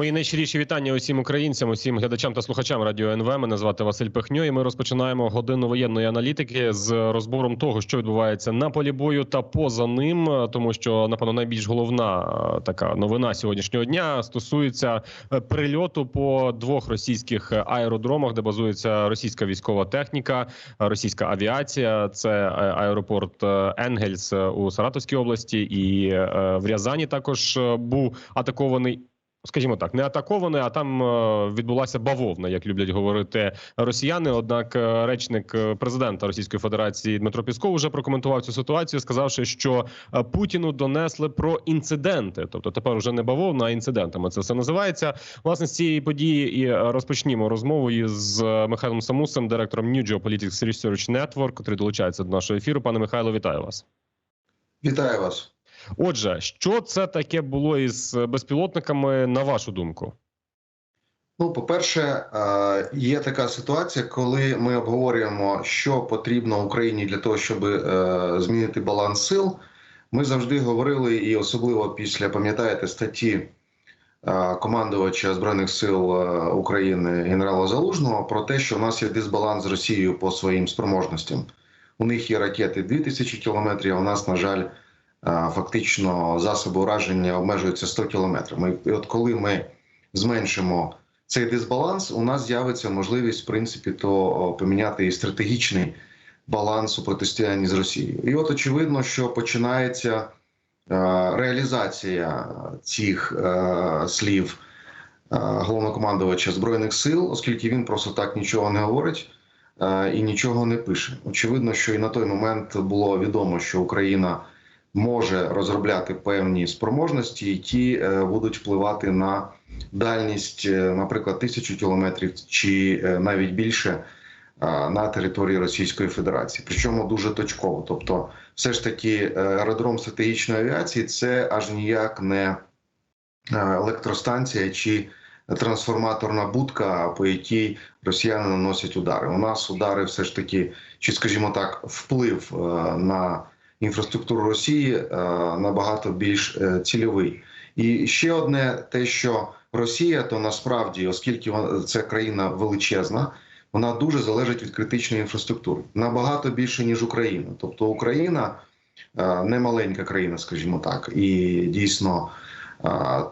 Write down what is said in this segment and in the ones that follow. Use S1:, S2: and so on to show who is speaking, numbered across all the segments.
S1: Мої найщиріші вітання усім українцям, усім глядачам та слухачам радіо НВ. Мене звати Василь Пихньо. І ми розпочинаємо годину воєнної аналітики з розбором того, що відбувається на полі бою та поза ним. Тому що напевно найбільш головна е, така новина сьогоднішнього дня стосується е, прильоту по двох російських аеродромах, де базується російська військова техніка, російська авіація. Це е, аеропорт Енгельс у Саратовській області, і в Рязані також був атакований. Скажімо так, не атакований, а там е, відбулася бавовна, як люблять говорити росіяни. Однак, е, речник е, президента Російської Федерації Дмитро Пісков вже прокоментував цю ситуацію, сказавши, що Путіну донесли про інциденти. Тобто тепер вже не бавовна, а інцидентами це все називається. Власне з цієї події і розпочнімо розмову із Михайлом Самусом, директором New Geopolitics Research Network, який долучається до нашого ефіру. Пане Михайло, вітаю вас.
S2: Вітаю вас.
S1: Отже, що це таке було із безпілотниками, на вашу думку?
S2: Ну, по-перше, е, є така ситуація, коли ми обговорюємо, що потрібно Україні для того, щоб е, змінити баланс сил. Ми завжди говорили, і особливо після пам'ятаєте статті е, командувача збройних сил е, України генерала Залужного про те, що у нас є дисбаланс з Росією по своїм спроможностям. У них є ракети 2000 кілометрів. А у нас, на жаль, е, фактично засоби ураження обмежуються 100 кілометрами. І от коли ми зменшимо цей дисбаланс, у нас з'явиться можливість, в принципі, то поміняти і стратегічний баланс у протистоянні з Росією. І от очевидно, що починається е, реалізація цих е, слів е, головнокомандувача збройних сил, оскільки він просто так нічого не говорить е, і нічого не пише. Очевидно, що і на той момент було відомо, що Україна може розробляти певні спроможності, і ті е, будуть впливати на дальність, е, наприклад, тисячу кілометрів чи е, навіть більше на території Російської Федерації. Причому дуже точково. Тобто, все ж таки, аеродром стратегічної авіації це аж ніяк не електростанція чи трансформаторна будка, по якій росіяни наносять удари. У нас удари все ж таки, чи скажімо так, вплив на інфраструктуру Росії е, набагато більш е, цільовий. І ще одне те, що Росія, то насправді, оскільки це країна величезна, вона дуже залежить від критичної інфраструктури набагато більше ніж Україна. Тобто Україна е, не маленька країна, скажімо так, і дійсно.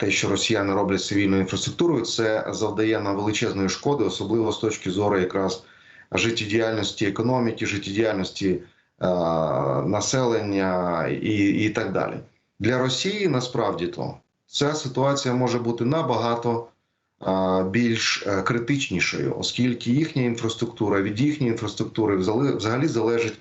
S2: Те, що росіяни роблять з цивільною інфраструктурою, це завдає нам величезної шкоди, особливо з точки зору якраз життєдіяльності економіки, життєдіяльності населення і, і так далі. Для Росії насправді то ця ситуація може бути набагато е, більш е, критичнішою, оскільки їхня інфраструктура від їхньої інфраструктури взагалі залежить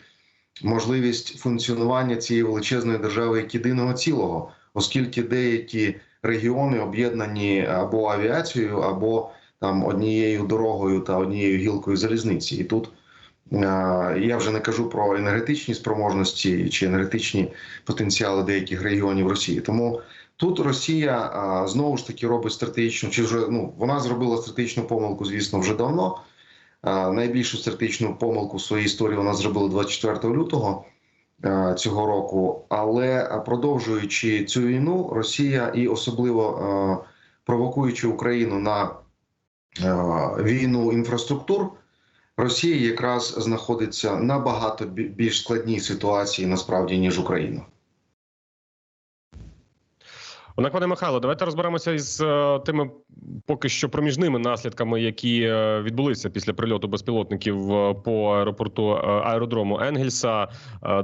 S2: можливість функціонування цієї величезної держави як єдиного цілого, оскільки деякі регіони об'єднані або авіацією, або там однією дорогою та однією гілкою залізниці, і тут. Я вже не кажу про енергетичні спроможності чи енергетичні потенціали деяких регіонів Росії. Тому тут Росія знову ж таки робить стратегічну, чи вже ну вона зробила стратегічну помилку, звісно, вже давно. Найбільшу стратегічну помилку в своїй історії вона зробила 24 лютого цього року. Але продовжуючи цю війну, Росія і особливо провокуючи Україну на війну інфраструктур. Росія якраз знаходиться набагато бі- більш складній ситуації насправді ніж Україна.
S1: Однак, пане Михайло, давайте розберемося із е, тими поки що проміжними наслідками, які е, відбулися після прильоту безпілотників е, по аеропорту аеродрому Енгельса.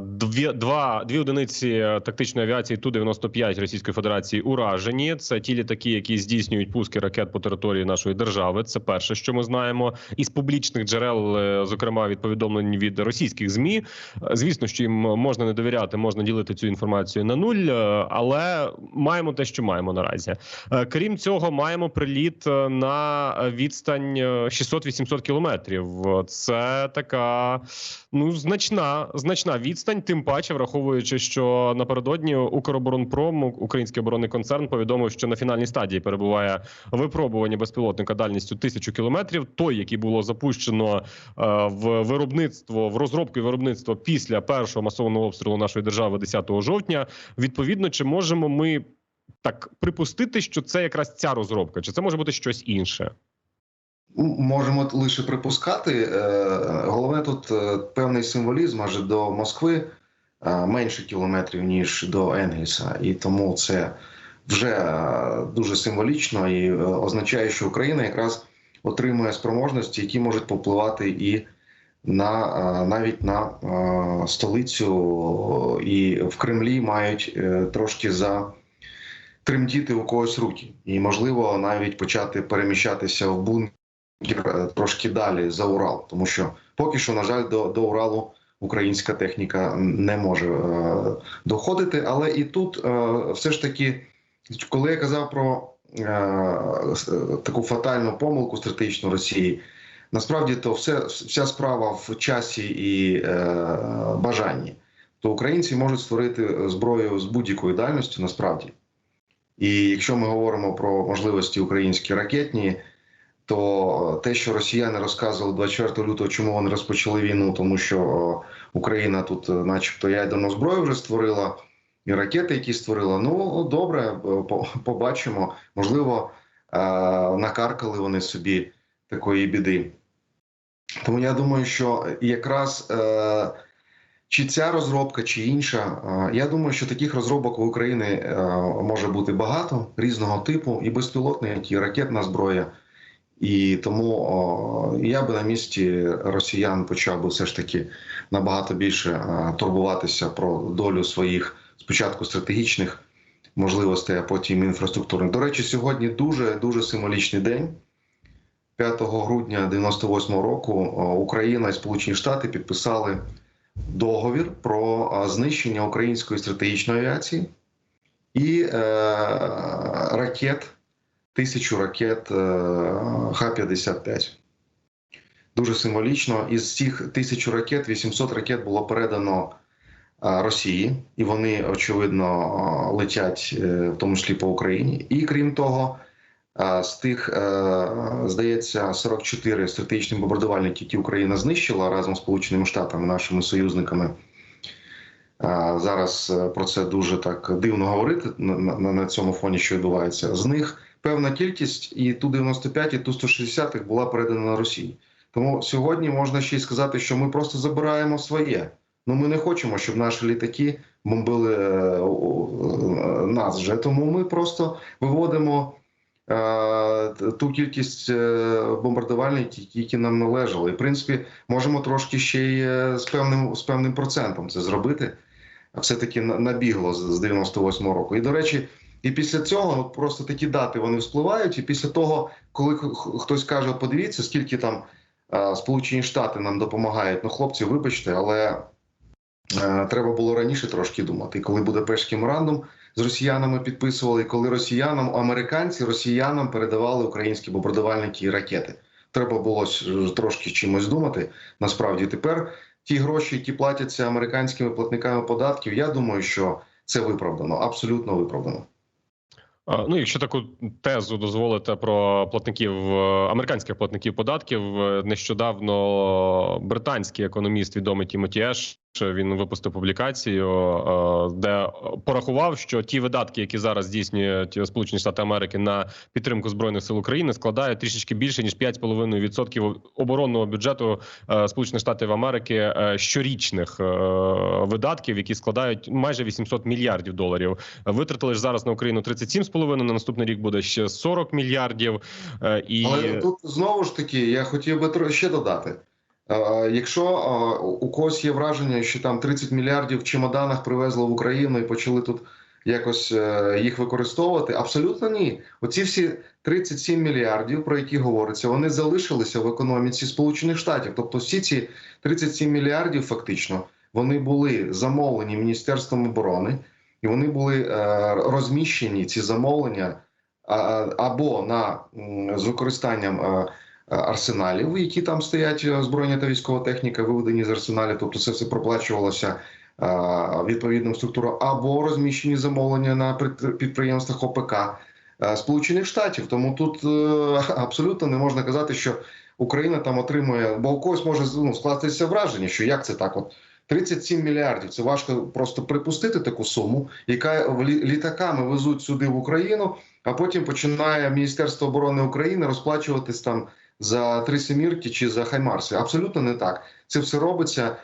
S1: Дві два дві одиниці тактичної авіації Ту 95 Російської Федерації уражені. Це ті літаки, які здійснюють пуски ракет по території нашої держави. Це перше, що ми знаємо із публічних джерел, зокрема від повідомлень від російських змі. Звісно, що їм можна не довіряти, можна ділити цю інформацію на нуль, але маємо те, що маємо наразі. Е, Крім цього, маємо приліт е, на відстань е, 600-800 кілометрів. Е, Це така ну значна, значна відстань. Тим паче, враховуючи, що напередодні Укроборонпром, український оборонний концерн, повідомив, що на фінальній стадії перебуває випробування безпілотника дальністю 1000 кілометрів. Той, який було запущено в виробництво, в розробку і виробництво після першого масованого обстрілу нашої держави 10 жовтня. Відповідно, чи можемо ми так припустити, що це якраз ця розробка, чи це може бути щось інше?
S2: Можемо лише припускати. Е, Головне тут е, певний символізм, адже до Москви е, менше кілометрів ніж до Енгельса, і тому це вже дуже символічно і означає, що Україна якраз отримує спроможності, які можуть попливати і на навіть на столицю, і в Кремлі мають трошки за. Тремтіти у когось руки, і можливо навіть почати переміщатися в бункер е, трошки далі за Урал, тому що поки що, на жаль, до, до Уралу українська техніка не може е, доходити. Але і тут е, все ж таки, коли я казав про е, таку фатальну помилку стратегічну Росії, насправді то все, вся справа в часі і е, бажанні. То українці можуть створити зброю з будь-якою дальністю насправді. І якщо ми говоримо про можливості українські ракетні, то те, що росіяни розказували 24 лютого, чому вони розпочали війну, тому що Україна тут, е, начебто, ядерну зброю вже створила, і ракети, які створила. Ну добре, е, побачимо. Можливо, е, накаркали вони собі такої біди. Тому я думаю, що якраз е, чи ця розробка, чи інша, я думаю, що таких розробок у України е, може бути багато різного типу, і безпілотна, і ракетна зброя. І тому я би на місці росіян почав би все ж таки набагато більше е, турбуватися про долю своїх спочатку стратегічних можливостей, а потім інфраструктурних. До речі, сьогодні дуже дуже символічний день. 5 грудня 98 року Україна і Сполучені Штати підписали договір про е, знищення української стратегічної авіації і е, ракет тисячу ракет е, Х-55. Дуже символічно. Із цих тисячу ракет 800 ракет було передано е, Росії, і вони, очевидно, летять в тому числі по Україні. І крім того, з тих, е, здається, 44 стратегічні бомбардувальники, які Україна знищила разом з Сполученими Штатами, нашими союзниками. Зараз е, про це дуже так дивно говорити на, цьому фоні, що відбувається. З них певна кількість, і ту 95, і ту 160 їх була передана на Росії. Тому сьогодні можна ще й сказати, що ми просто забираємо своє. Ну ми не хочемо, щоб наші літаки бомбили е, нас вже. Тому ми просто виводимо ту кількість е, бомбардувальників, які нам належали. І в принципі можемо трошки ще й е, з певним з певним процентом це зробити. Все-таки набігло з з 98-го року. І до речі, і після цього ну, просто такі дати вони вспливають. І після того, коли хтось каже, подивіться, скільки там е, Сполучені Штати нам допомагають. Ну, хлопці, вибачте, але е, треба було раніше трошки думати. І коли Будапештський меморандум з росіянами підписували, коли росіянам, американці росіянам передавали українські бомбардувальники і ракети. Треба було трошки чимось думати. Насправді тепер ті гроші, які платяться американськими платниками податків, я думаю, що це виправдано, абсолютно виправдано.
S1: Ну, якщо таку тезу дозволите про платників е, американських платників податків, е, нещодавно британський економіст відомий Тімоті Еш, він випустив публікацію, е, де порахував, що ті видатки, які зараз здійснюють Сполучені Штати Америки на підтримку збройних сил України, складають трішечки більше ніж 5,5% оборонного бюджету е, Сполучених Штатів Америки е, щорічних видатків, які складають майже 800 мільярдів доларів. Витратили ж зараз на Україну 37,5, на наступний рік буде ще 40 мільярдів. І
S2: Але тут знову ж таки я хотів би ще додати. Е, Якщо е, у когось є враження, що там 30 мільярдів в чемоданах привезли в Україну і почали тут якось е, їх використовувати, абсолютно ні. Оці всі 37 мільярдів, про які говориться, вони залишилися в економіці Сполучених Штатів. Тобто, всі ці 37 мільярдів, фактично, вони були замовлені Міністерством оборони, і вони були е, розміщені ці замовлення або на з використанням е, е, арсеналів, які там стоять е, збройна та військова техніка, виведені з арсеналів, тобто це все проплачувалося е, відповідним структурам, або розміщені замовлення на підприємствах ОПК е, Сполучених Штатів. Тому тут е, абсолютно не можна казати, що Україна там отримує, бо у когось може ну, скластися враження, що як це так, от 37 мільярдів. Це важко просто припустити таку суму, яка літаками везуть сюди в Україну, а потім починає Міністерство оборони України розплачуватись там за три семірки чи за хаймарси. Абсолютно не так. Це все робиться,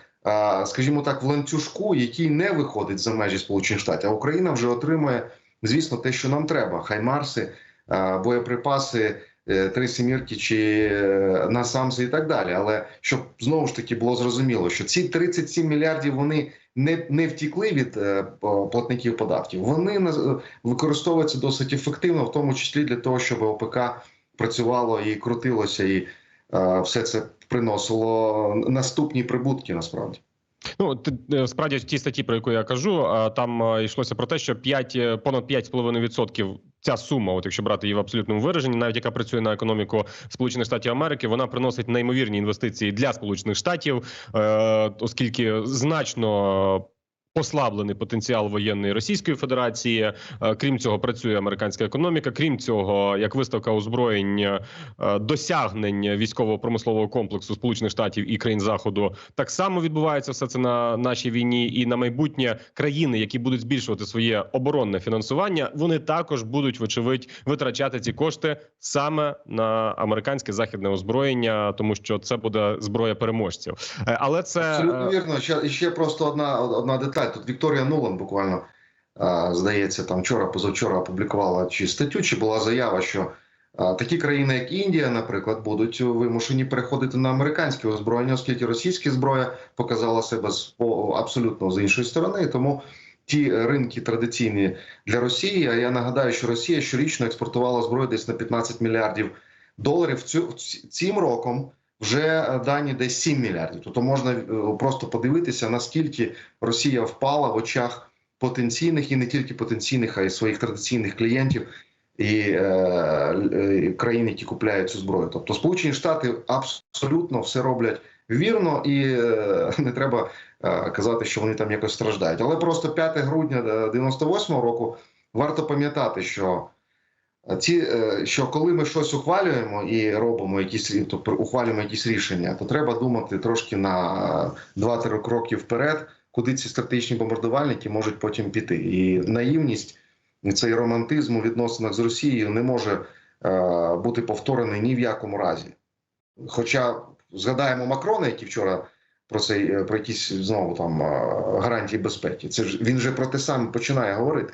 S2: скажімо так, в ланцюжку, який не виходить за межі Сполучених Штатів. А Україна вже отримує, звісно, те, що нам треба: хаймарси, боєприпаси. е, Три семірки чи е, насамси і так далі. Але щоб знову ж таки було зрозуміло, що ці 37 мільярдів вони не, не втікли від е, платників податків. Вони на- використовуються досить ефективно, в тому числі для того, щоб ОПК працювало і крутилося, і е, все це приносило наступні прибутки. Насправді.
S1: Ну е, справді в тій статті, про яку я кажу, а, там е, йшлося про те, що 5, е, понад 5,5% ця сума, от якщо брати її в абсолютному вираженні, навіть яка працює на економіку Сполучених Штатів Америки, вона приносить неймовірні інвестиції для Сполучених Штатів, е, оскільки значно. Послаблений потенціал воєнної Російської Федерації. Е, Крім цього, працює американська економіка. Крім цього, як виставка озброєнь е, досягнень військово-промислового комплексу Сполучених Штатів і країн Заходу так само відбувається все це на нашій війні, і на майбутнє країни, які будуть збільшувати своє оборонне фінансування, вони також будуть вочевидь витрачати ці кошти саме на американське західне озброєння, тому що це буде зброя переможців. Е, Але це
S2: Абсолютно вірно. Ще ще просто одна одна деталь. Тут Вікторія Нулан буквально е, здається, там вчора, позавчора опублікувала чи статтю, чи була заява, що е, такі країни, як Індія, наприклад, будуть вимушені переходити на американське озброєння, оскільки російська зброя показала себе з абсолютно з іншої сторони. Тому ті ринки традиційні для Росії. А я нагадаю, що Росія щорічно експортувала зброю десь на 15 мільярдів доларів. Цю цим роком вже е, дані десь 7 мільярдів. Тобто можна е, просто подивитися, наскільки Росія впала в очах потенційних і не тільки потенційних, а й своїх традиційних клієнтів і е, е, країн, які купляють цю зброю. Тобто, Сполучені Штати абсолютно все роблять вірно, і е, не треба е, казати, що вони там якось страждають. Але просто 5 грудня 98-го року варто пам'ятати, що ці е, що коли ми щось ухвалюємо і робимо якісь тобто ухвалюємо якісь рішення, то треба думати трошки на 2-3 кроки вперед, куди ці стратегічні бомбардувальники можуть потім піти. І наївність цей романтизм у відносинах з Росією не може е, бути повторений ні в якому разі. Хоча згадаємо Макрона, який вчора про цей про якісь знову там е, гарантії безпеки, це ж він же про те саме починає говорити.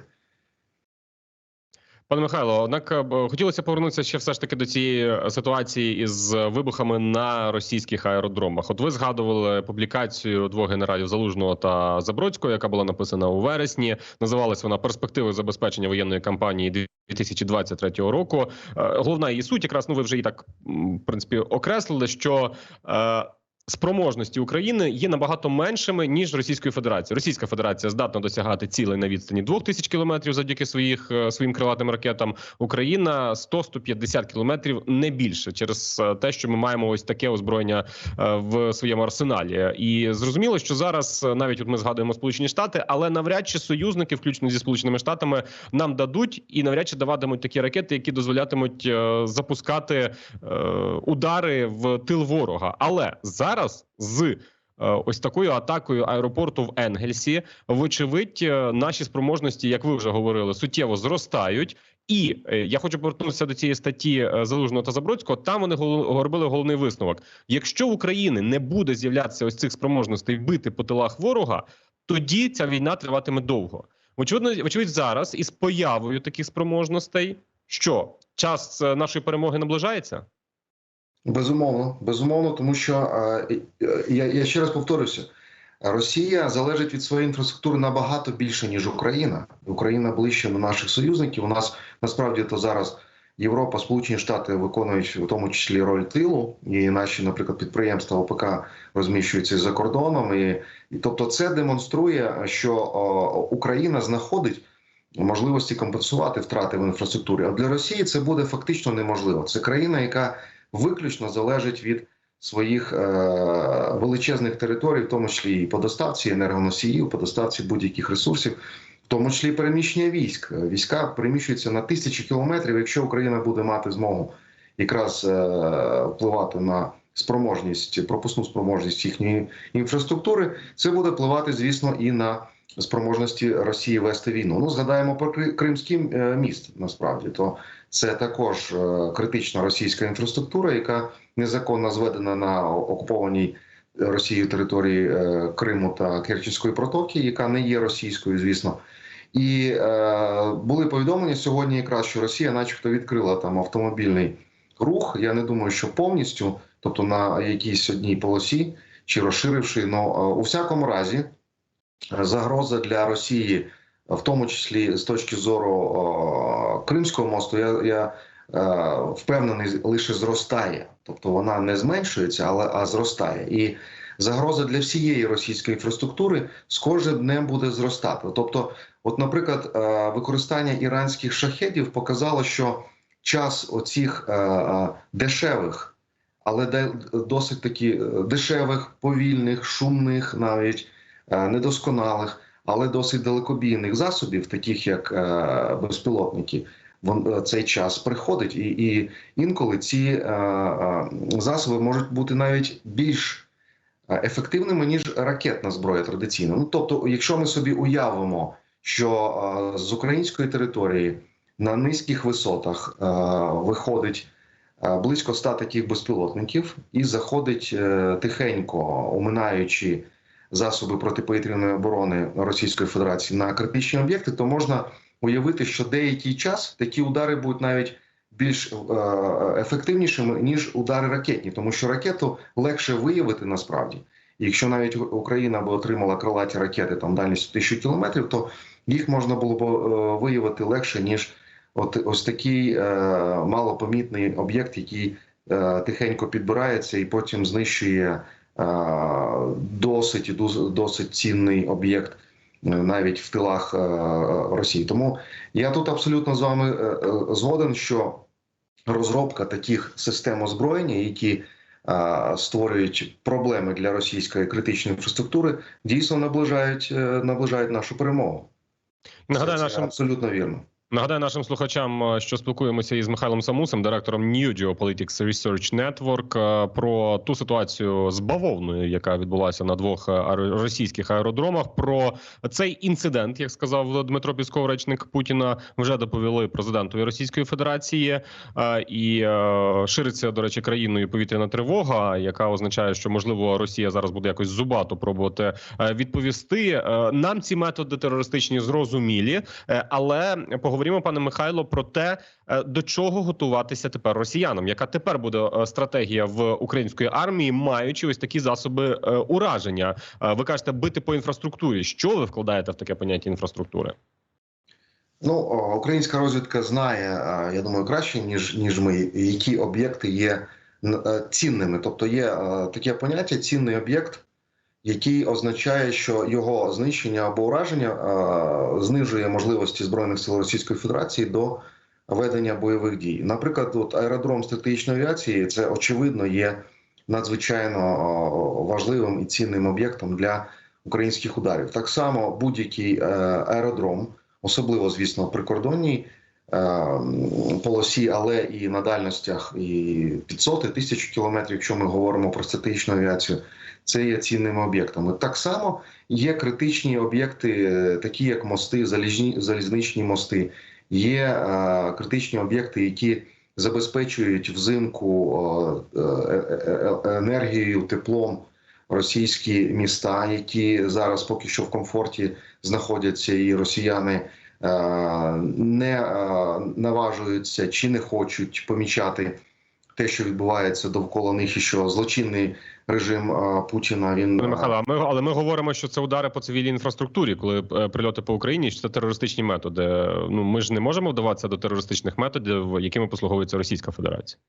S1: Пане Михайло, однак е, хотілося повернутися ще все ж таки до цієї е, ситуації із вибухами на російських аеродромах. От ви згадували публікацію двох генералів Залужного та Забродського, яка була написана у вересні. Називалась вона перспективи забезпечення воєнної кампанії 2023 року. Е, Головна її суть, якраз ну ви вже і так в принципі окреслили, що. Спроможності України є набагато меншими ніж Російської Федерації. Російська Федерація здатна досягати цілей на відстані 2000 кілометрів завдяки своїх е, своїм крилатим ракетам. Україна 100-150 кілометрів не більше через е, те, що ми маємо ось таке озброєння е, в своєму арсеналі. І зрозуміло, що зараз навіть от ми згадуємо Сполучені Штати, але навряд чи союзники, включно зі Сполученими Штатами, нам дадуть і навряд чи даватимуть такі ракети, які дозволятимуть запускати удари в тил ворога. Але зараз з е, ось такою атакою аеропорту в Енгельсі, вочевидь, е, наші спроможності, як ви вже говорили, суттєво зростають. І е, я хочу повернутися до цієї статті Залужного та Забродського. Там вони робили головний висновок: якщо в Україні не буде з'являтися ось цих спроможностей бити по тилах ворога, тоді ця війна триватиме довго. Очевидно, вочевидь, зараз із появою таких спроможностей, що час нашої перемоги наближається.
S2: Безумовно, безумовно, тому що я, я ще раз повторюся: Росія залежить від своєї інфраструктури набагато більше ніж Україна. Україна ближче до наших союзників. У нас насправді то зараз Європа, Сполучені Штати виконують в тому числі роль тилу, і наші, наприклад, підприємства ОПК розміщуються за кордоном. І, і тобто, це демонструє, що о, Україна знаходить. Можливості компенсувати втрати в інфраструктурі. А для Росії це буде фактично неможливо. Це країна, яка виключно залежить від своїх е, величезних територій, в тому числі і по доставці енергоносіїв, по доставці будь-яких ресурсів, в тому числі переміщення військ. Війська переміщуються на тисячі кілометрів. Якщо Україна буде мати змогу якраз е, впливати на спроможність, пропускну спроможність їхньої інфраструктури, це буде впливати, звісно, і на спроможності Росії вести війну. Ну, згадаємо про Кримський е, міст. Насправді то це також е, критична російська інфраструктура, яка незаконно зведена на окупованій Росією території е, Криму та Керченської протоки, яка не є російською, звісно. І е, були повідомлення сьогодні, якраз що Росія, начебто, відкрила там автомобільний рух. Я не думаю, що повністю, тобто на якійсь одній полосі чи розширивши, але у всякому разі загроза для Росії, в тому числі з точки зору Кримського мосту, я, я е, впевнений, лише зростає. Тобто вона не зменшується, але а зростає. І загроза для всієї російської інфраструктури з кожним днем буде зростати. Тобто, от, наприклад, е, використання іранських шахедів показало, що час оцих е, дешевих, але де- досить таки дешевих, повільних, шумних, навіть недосконалих, але досить далекобійних засобів, таких як е, безпілотники. Вон е, цей час приходить, і, і інколи ці е, засоби можуть бути навіть більш ефективними ніж ракетна зброя традиційна. Ну тобто, якщо ми собі уявимо, що з української території на низьких висотах виходить близько 100 таких безпілотників і заходить тихенько, оминаючи засоби протиповітряної оборони Російської Федерації на критичні об'єкти, то можна уявити, що деякий час такі удари будуть навіть більш е, ефективнішими ніж удари ракетні, тому що ракету легше виявити насправді. Якщо навіть Україна би отримала крилаті ракети там дальністю тисячу кілометрів, то їх можна було б е, виявити легше ніж от ось такий е, малопомітний об'єкт, який е, тихенько підбирається і потім знищує досить досить цінний об'єкт е, навіть в тилах е, Росії. Тому я тут абсолютно з вами е, згоден, що розробка таких систем озброєння, які створюють проблеми для російської критичної інфраструктури, дійсно наближають, наближають нашу перемогу.
S1: Нагадаю
S2: Це- це
S1: нашим
S2: абсолютно вірно.
S1: Нагадаю нашим слухачам, е, що спілкуємося із Михайлом Самусом, директором New Geopolitics Research Network, е, про ту ситуацію з бавовною, яка відбулася на двох е, російських аеродромах. Про цей інцидент, як сказав Дмитро Пісков, речник Путіна, вже доповіли президентові Російської Федерації. І шириться, до речі, країною повітряна тривога, яка означає, що можливо Росія зараз буде якось зубато пробувати відповісти. Нам ці методи терористичні зрозумілі, але поговоримо, пане Михайло, про те, е, до чого готуватися тепер росіянам. Яка тепер буде е, стратегія в української армії, маючи ось такі засоби е, ураження? Ви кажете, бити по інфраструктурі. Що ви вкладаєте в таке поняття інфраструктури?
S2: Ну, українська розвідка знає, я думаю, краще ніж ніж ми, які об'єкти є цінними. Тобто є таке поняття цінний об'єкт, який означає, що його знищення або ураження знижує можливості збройних сил Російської Федерації до ведення бойових дій. Наприклад, от аеродром стратегічної авіації це очевидно є надзвичайно важливим і цінним об'єктом для українських ударів. Так само будь-який е, аеродром особливо, звісно, прикордонній е, полосі, але і на дальностях і 500, і 1000 кілометрів, якщо ми говоримо про стратегічну авіацію, це є цінними об'єктами. Так само є критичні об'єкти, е, такі як мости, залізничні мости, є е, критичні об'єкти, які забезпечують взимку е, енергією, теплом російські міста, які зараз поки що в комфорті знаходяться, і росіяни не наважуються чи не хочуть помічати те, що відбувається довкола них, і що злочинний режим Путіна він е,
S1: Михайло, ми але ми говоримо, що це удари по цивільній інфраструктурі, коли е, прильоти по Україні, що це терористичні методи. Ну ми ж не можемо вдаватися до терористичних методів, якими послуговується Російська Федерація.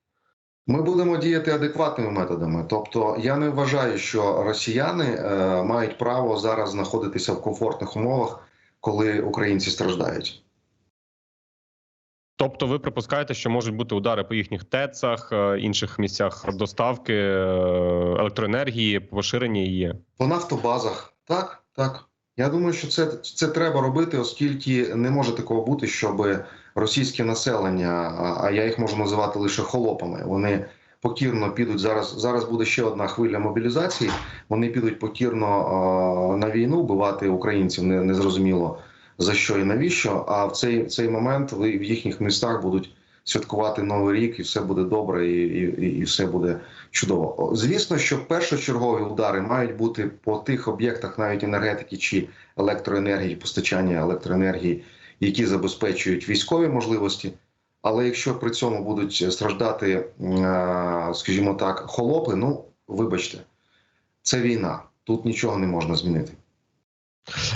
S2: Ми будемо діяти адекватними методами. Тобто, я не вважаю, що росіяни е, мають право зараз знаходитися в комфортних умовах, коли українці страждають.
S1: Тобто, ви припускаєте, що можуть бути удари по їхніх ТЕЦах, е, інших місцях доставки е, електроенергії, поширення її.
S2: По нафтобазах, так, так. Я думаю, що це, це треба робити, оскільки не може такого бути, щоб російське населення, а- я їх можу називати лише холопами, вони покірно підуть зараз. Зараз буде ще одна хвиля мобілізації. Вони підуть покірно на війну, вбивати українців не, незрозуміло за що і навіщо. А в цей, в цей момент в їхніх містах будуть святкувати новий рік, і все буде добре, і, і, і все буде чудово. Звісно, що першочергові удари мають бути по тих об'єктах, навіть енергетики чи електроенергії, постачання електроенергії, які забезпечують військові можливості. Але якщо при цьому будуть страждати, е, скажімо так, холопи, ну вибачте, це війна. Тут нічого не можна змінити.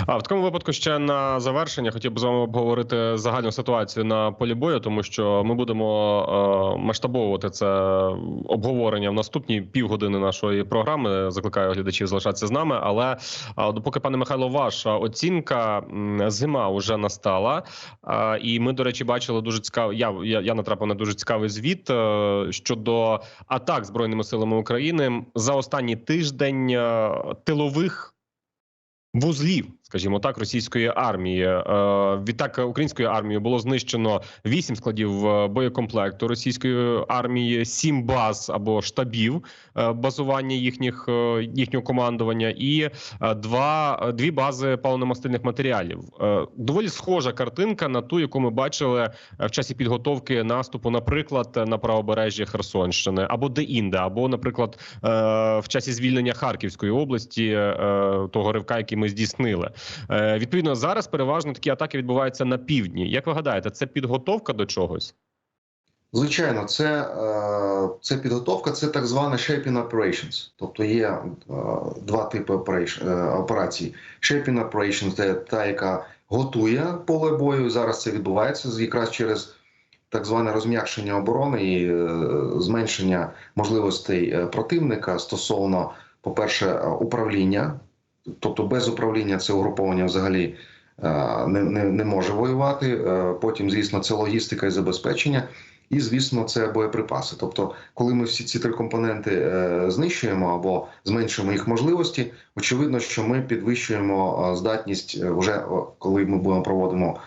S1: А в такому випадку ще на завершення хотів би з вами обговорити загальну ситуацію на полі бою, тому що ми будемо е, масштабовувати це обговорення в наступній півгодини нашої програми. Закликаю глядачів залишатися з нами. Але е, допоки пане Михайло, ваша оцінка зима вже настала. Е, і ми, до речі, бачили дуже цікавий. Я, я, я натрапив на дуже цікавий звіт е, щодо атак збройними силами України за останній тиждень е, тилових Vos li скажімо так, російської армії. Е, Відтак українською армією було знищено вісім складів е, боєкомплекту російської армії, сім баз або штабів е, базування їхніх їхнього командування, і два дві бази паливно-мастильних матеріалів. Доволі схожа картинка на ту, яку ми бачили в часі підготовки наступу, наприклад, на правобережжі Херсонщини або де-інде, або, наприклад, в часі звільнення Харківської області того ривка, який ми здійснили. Е, Відповідно, зараз переважно такі атаки відбуваються на півдні. Як ви гадаєте, це підготовка до чогось?
S2: Звичайно, це, е, це підготовка, це так звана shaping operations. Тобто є е, два типи операцій. Shaping operations – це та, яка готує поле бою. Зараз це відбувається якраз через так зване розм'якшення оборони і зменшення можливостей противника стосовно, по-перше, е, управління. Тобто без управління це угруповання взагалі е, не, не, не може воювати. Е, Потім, звісно, це логістика і забезпечення. І, звісно, це боєприпаси. Тобто, коли ми всі ці три компоненти е, знищуємо або зменшуємо їх можливості, очевидно, що ми підвищуємо здатність вже коли ми будемо проводимо.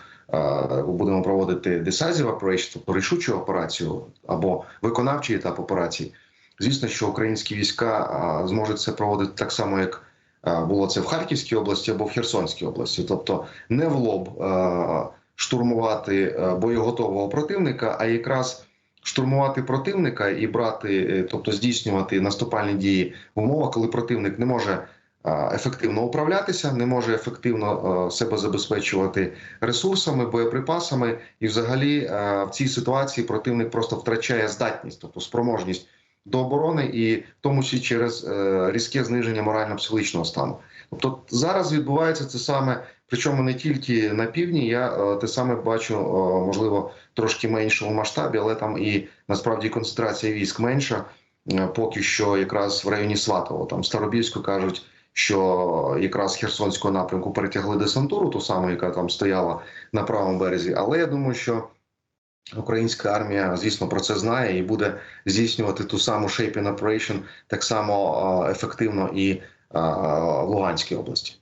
S2: Будемо проводити decisive operation, тобто рішучу операцію або виконавчий етап операції. Звісно, що українські війська зможуть це проводити так само, як було це в Харківській області або в Херсонській області, тобто не в лоб е, штурмувати е, боєготового противника, а якраз штурмувати противника і брати, е, тобто здійснювати наступальні дії в умовах, коли противник не може е, ефективно управлятися, не може ефективно е, себе забезпечувати ресурсами, боєприпасами, і взагалі е, в цій ситуації противник просто втрачає здатність, тобто спроможність до оборони, і в тому числі через е, різке зниження морально-психологічного стану. Тобто зараз відбувається це саме, причому не тільки на півдні. Я е, те саме бачу, е, можливо, трошки меншому масштабі, але там і насправді концентрація військ менша. Поки що, якраз в районі Сватово, там Старобільську кажуть, що якраз Херсонського напрямку перетягли десантуру, ту саму, яка там стояла на правому березі. Але я думаю, що українська армія, звісно, про це знає і буде здійснювати ту саму shaping operation так само ефективно і в Луганській області.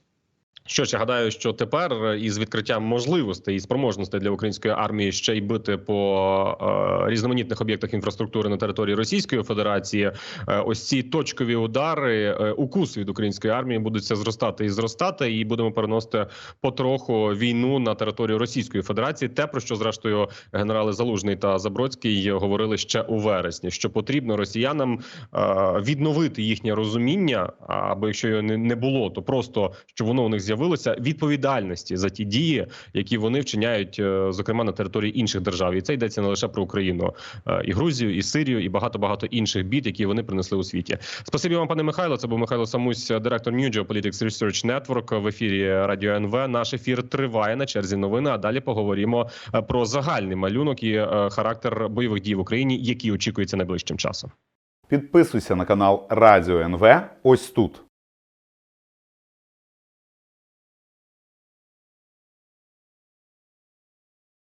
S1: Що ж, я гадаю, що тепер із відкриттям можливостей і спроможностей для української армії ще й бити по е, різноманітних об'єктах інфраструктури на території Російської Федерації, е, ось ці точкові удари, е, укуси від української армії будуть зростати і зростати, і будемо переносити потроху війну на територію Російської Федерації. Те про що зрештою генерали Залужний та Забродський говорили ще у вересні, що потрібно росіянам е, відновити їхнє розуміння, або якщо його не було, то просто щоб воно у них з'явилося відповідальності за ті дії, які вони вчиняють, е, зокрема на території інших держав. І це йдеться не лише про Україну, е, і Грузію, і Сирію, і багато багато інших бід, які вони принесли у світі. Спасибі вам, пане Михайло. Це був Михайло Самусь, директор New Geopolitics Research Network в ефірі Радіо НВ. Наш ефір триває на черзі новини. А далі поговоримо е, про загальний малюнок і характер бойових дій в Україні, які очікуються найближчим часом.
S3: Підписуйся на канал Радіо НВ ось тут.